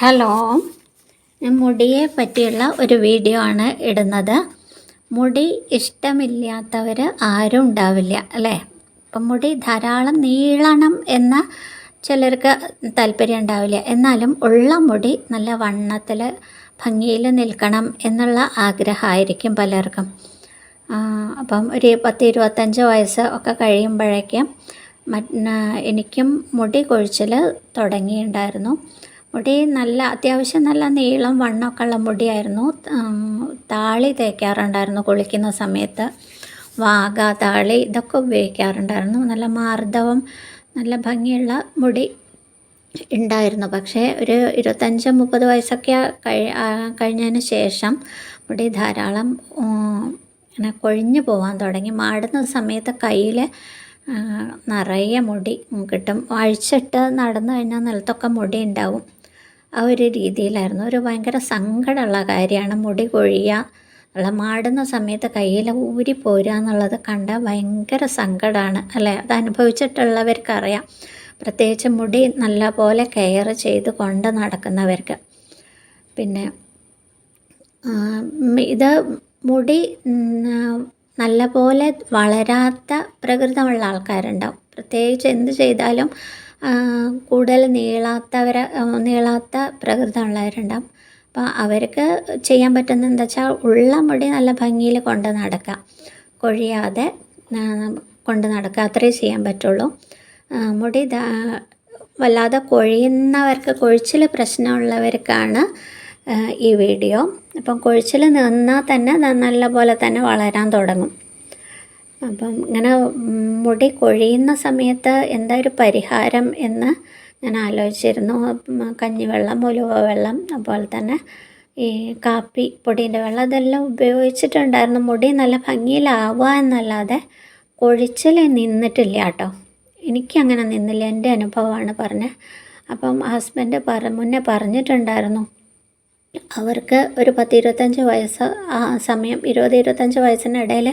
Hello. മുടിയെ പറ്റിയുള്ള ഒരു video ആണ് ഇടുന്നത്. മുടി ഇഷ്ടമില്ലാത്തവർ ആരും ഉണ്ടാവില്ല അല്ലേ? അപ്പം മുടി ധാരാളം നീളണം എന്ന ചിലർക്ക് താല്പര്യം ഉണ്ടാവില്ല. എന്നാലും ഉള്ള മുടി നല്ല വണ്ണത്തിൽ ഭംഗിയിൽ നിൽക്കണം എന്നുള്ള ആഗ്രഹമായിരിക്കും പലർക്കും. അപ്പം ഒരു പത്ത് ഇരുപത്തഞ്ച് വയസ്സ് ഒക്കെ കഴിയുമ്പോഴേക്കും എനിക്കും മുടി കൊഴിച്ചിൽ തുടങ്ങിയിട്ടുണ്ടായിരുന്നു. മുടി നല്ല അത്യാവശ്യം നല്ല നീളം വണ്ണമൊക്കെ ഉള്ള മുടിയായിരുന്നു താളി തേക്കാറുണ്ടായിരുന്നു കുളിക്കുന്ന സമയത്ത്. വാഗ താളി ഇതൊക്കെ ഉപയോഗിക്കാറുണ്ടായിരുന്നു. നല്ല മാർദ്ദവം നല്ല ഭംഗിയുള്ള മുടി ഉണ്ടായിരുന്നു. പക്ഷേ ഒരു ഇരുപത്തഞ്ച് മുപ്പത് വയസ്സൊക്കെ കഴി കഴിഞ്ഞതിന് ശേഷം മുടി ധാരാളം ഇങ്ങനെ കൊഴിഞ്ഞു പോകാൻ തുടങ്ങി. മാടുന്ന സമയത്ത് കയ്യിൽ നിറയെ മുടി കിട്ടും. അഴിച്ചിട്ട് നടന്നു കഴിഞ്ഞാൽ നിലത്തൊക്കെ മുടി ഉണ്ടാവും. ആ ഒരു രീതിയിലായിരുന്നു. ഒരു ഭയങ്കര സങ്കടമുള്ള കാര്യമാണ്. മുടി കൊഴിയുക അല്ല മാടുന്ന സമയത്ത് കയ്യിൽ ഊരി പോരുക എന്നുള്ളത് കണ്ടാൽ ഭയങ്കര സങ്കടമാണ് അല്ലേ? അത് അനുഭവിച്ചിട്ടുള്ളവർക്കറിയാം. പ്രത്യേകിച്ച് മുടി നല്ല പോലെ കെയർ ചെയ്ത് കൊണ്ട് നടക്കുന്നവർക്ക്. പിന്നെ ഇത് മുടി നല്ല പോലെ വളരാത്ത പ്രകൃതമുള്ള ആൾക്കാരുണ്ടാവും. പ്രത്യേകിച്ച് എന്ത് ചെയ്താലും കൂടുതൽ നീളാത്തവർ നീളാത്ത പ്രകൃതമുള്ളവരുണ്ടാവും. അപ്പോൾ അവർക്ക് ചെയ്യാൻ പറ്റുന്നത് എന്താ വെച്ചാൽ ഉള്ള മുടി നല്ല ഭംഗിയിൽ കൊണ്ട് നടക്കുക. കൊഴിയാതെ കൊണ്ട് നടക്കുക. അത്രേ ചെയ്യാൻ പറ്റുള്ളൂ. മുടി വല്ലാതെ കൊഴിയുന്നവർക്ക് കൊഴിച്ചിൽ പ്രശ്നമുള്ളവർക്കാണ് ഈ വീഡിയോ. അപ്പം കൊഴിച്ചിൽ നിന്നാൽ തന്നെ നല്ല പോലെ തന്നെ വളരാൻ തുടങ്ങും. അപ്പം ഇങ്ങനെ മുടി കൊഴിയുന്ന സമയത്ത് എന്താ ഒരു പരിഹാരം എന്ന് ഞാൻ ആലോചിച്ചിരുന്നു. കഞ്ഞിവെള്ളം ഉലുവ വെള്ളം അതുപോലെ തന്നെ ഈ കാപ്പി പൊടീന്റെ വെള്ളം അതെല്ലാം ഉപയോഗിച്ചിട്ടുണ്ടായിരുന്നു. മുടി നല്ല ഭംഗിയിലാവുക എന്നല്ലാതെ കൊഴിച്ചിൽ നിന്നിട്ടില്ല കേട്ടോ. എനിക്കങ്ങനെ നിന്നില്ല എന്റെ അനുഭവമാണ് പറഞ്ഞത്. അപ്പം ഹസ്ബൻഡ് പറ മുന്നേ പറഞ്ഞിട്ടുണ്ടായിരുന്നു അവർക്ക് ഒരു പത്ത് ഇരുപത്തഞ്ച് വയസ്സ് ആ സമയം ഇരുപത് ഇരുപത്തഞ്ച് വയസ്സിനിടയിൽ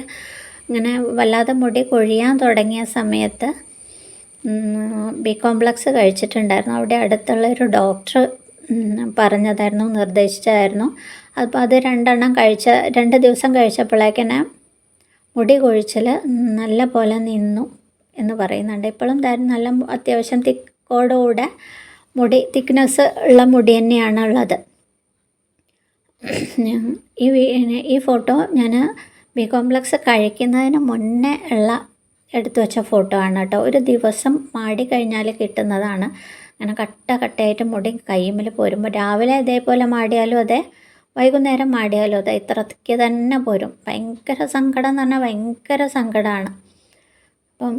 ഇങ്ങനെ വല്ലാതെ മുടി കൊഴിയാൻ തുടങ്ങിയ സമയത്ത് ബി കോംപ്ലക്സ് കഴിച്ചിട്ടുണ്ടായിരുന്നു. അവിടെ അടുത്തുള്ള ഒരു ഡോക്ടർ പറഞ്ഞതായിരുന്നു നിർദ്ദേശിച്ചതായിരുന്നു. അപ്പോൾ അത് രണ്ടെണ്ണം കഴിച്ച രണ്ട് ദിവസം കഴിച്ചപ്പോഴേക്കന്നെ മുടി കൊഴിച്ചിൽ നല്ല പോലെ നിന്നു എന്ന് പറയുന്നുണ്ട്. ഇപ്പോഴും ദാ നല്ല അത്യാവശ്യം തിക്കോടുകൂടെ മുടി തിക്നെസ് ഉള്ള മുടി തന്നെയാണ് ഉള്ളത് ഈ ഈ ഫോട്ടോ ഞാൻ ബി കോംപ്ലക്സ് കഴിക്കുന്നതിന് മുന്നേ ഉള്ള എടുത്തു വെച്ച ഫോട്ടോ ആണ് കേട്ടോ. ഒരു ദിവസം മാടി കഴിഞ്ഞാൽ കിട്ടുന്നതാണ്. അങ്ങനെ കട്ട കട്ടയായിട്ട് മുടി കയ്യുമ്മിൽ പോരുമ്പോൾ രാവിലെ ഇതേപോലെ മാടിയാലും അതെ വൈകുന്നേരം മാടിയാലും അതെ ഇത്രയ്ക്ക് തന്നെ പോരും. ഭയങ്കര സങ്കടം എന്ന് പറഞ്ഞാൽ ഭയങ്കര സങ്കടമാണ് അപ്പം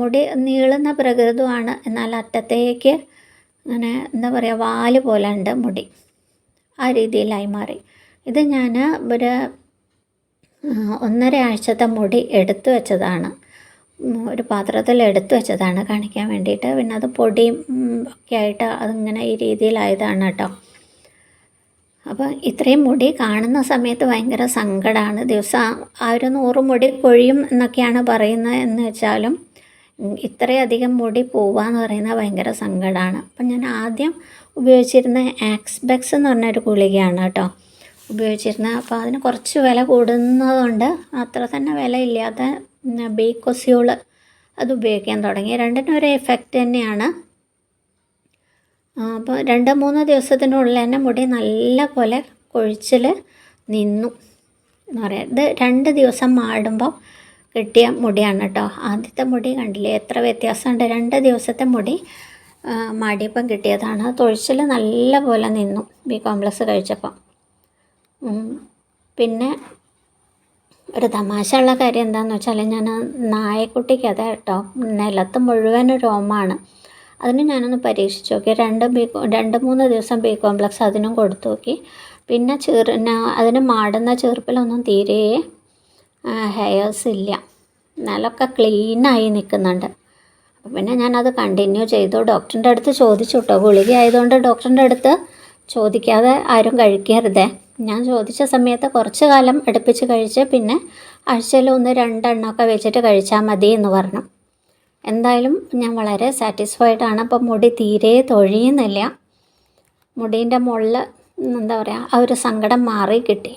മുടി നീളുന്ന പ്രകൃതമാണ്. എന്നാൽ അറ്റത്തേക്ക് അങ്ങനെ എന്താ പറയുക വാൽ പോലെ ഉണ്ട് മുടി. ആ രീതിയിലായി മാറി. ഇത് ഞാൻ ഒരു ഒന്നര ആഴ്ചത്തെ മുടി എടുത്തു വെച്ചതാണ്. ഒരു പാത്രത്തിൽ എടുത്തു വെച്ചതാണ് കാണിക്കാൻ വേണ്ടിയിട്ട്. പിന്നെ അത് പൊടിയും ഒക്കെ ആയിട്ട് അതിങ്ങനെ ഈ രീതിയിലായതാണ് കേട്ടോ. അപ്പോൾ ഇത്രയും മുടി കാണുന്ന സമയത്ത് ഭയങ്കര സങ്കടമാണ് ദിവസം ആ ഒരു നൂറ് മുടി കൊഴിയും എന്നൊക്കെയാണ് പറയുന്നത് എന്ന് വെച്ചാലും ഇത്രയധികം മുടി പോവാന്ന് പറയുന്നത് ഭയങ്കര സങ്കടമാണ് അപ്പം ഞാൻ ആദ്യം ഉപയോഗിച്ചിരുന്ന ആക്സ്ബെക്സ് എന്ന് പറഞ്ഞൊരു ഗുളികയാണ് കേട്ടോ. ഉപയോഗിച്ചിരുന്നത് അപ്പോൾ അതിന് കുറച്ച് വില കൂടുന്നതുകൊണ്ട് അത്ര തന്നെ വില ഇല്ലാത്ത ബേക്കൊസ്യൂൾ അത് ഉപയോഗിക്കാൻ തുടങ്ങി. രണ്ടിനും ഒരു എഫക്റ്റ് തന്നെയാണ്. അപ്പോൾ രണ്ട് മൂന്ന് ദിവസത്തിനുള്ളിൽ തന്നെ മുടി നല്ല പോലെ കൊഴിച്ചിൽ നിന്നു എന്ന് പറയാം. ഇത് രണ്ട് ദിവസം മാടുമ്പോൾ കിട്ടിയ മുടിയാണ് കേട്ടോ ആദ്യത്തെ മുടി കണ്ടില്ലേ? എത്ര വ്യത്യാസമുണ്ട്? രണ്ട് ദിവസത്തെ മുടി മാടിയപ്പം കിട്ടിയതാണ്. തൊഴിച്ചിൽ നല്ല പോലെ നിന്നു. ബി കോംപ്ലക്സ് കഴിച്ചപ്പം. പിന്നെ ഒരു തമാശയുള്ള കാര്യം എന്താണെന്ന് വെച്ചാൽ ഞാൻ നായക്കുട്ടിക്ക് അതെ കേട്ടോ നിലത്ത് മുഴുവൻ രോമാണ് അതിന് ഞാനൊന്ന് പരീക്ഷിച്ച് നോക്കി. രണ്ട് ബി രണ്ട് മൂന്ന് ദിവസം ബി കോംപ്ലക്സ് അതിനും കൊടുത്തു നോക്കി. പിന്നെ ചെറിന അതിന് മാടുന്ന ചെറുപ്പിലൊന്നും തീരെ ഹെയർസ് ഇല്ല. നിലമൊക്കെ ക്ലീനായി നിൽക്കുന്നുണ്ട്. അപ്പം പിന്നെ ഞാനത് കണ്ടിന്യൂ ചെയ്തു. ഡോക്ടറിന്റെ അടുത്ത് ചോദിച്ചു കേട്ടോ. ഗുളിക ആയതുകൊണ്ട് ഡോക്ടറിന്റെ അടുത്ത് ചോദിക്കാതെ ആരും കഴിക്കരുതേ. ഞാൻ ചോദിച്ച സമയത്ത് കുറച്ച് കാലം അടുപ്പിച്ച് കഴിച്ച് പിന്നെ ആഴ്ചയിൽ ഒന്ന് രണ്ടെണ്ണമൊക്കെ വെച്ചിട്ട് കഴിച്ചാൽ മതി എന്ന് പറഞ്ഞു. എന്തായാലും ഞാൻ വളരെ സാറ്റിസ്ഫൈഡ് ആണ്. അപ്പം മുടി തീരെ തൊഴിയുന്നില്ല. മുടീന്റെ മുകളിൽ എന്താ പറയുക ആ ഒരു സങ്കടം മാറി കിട്ടി.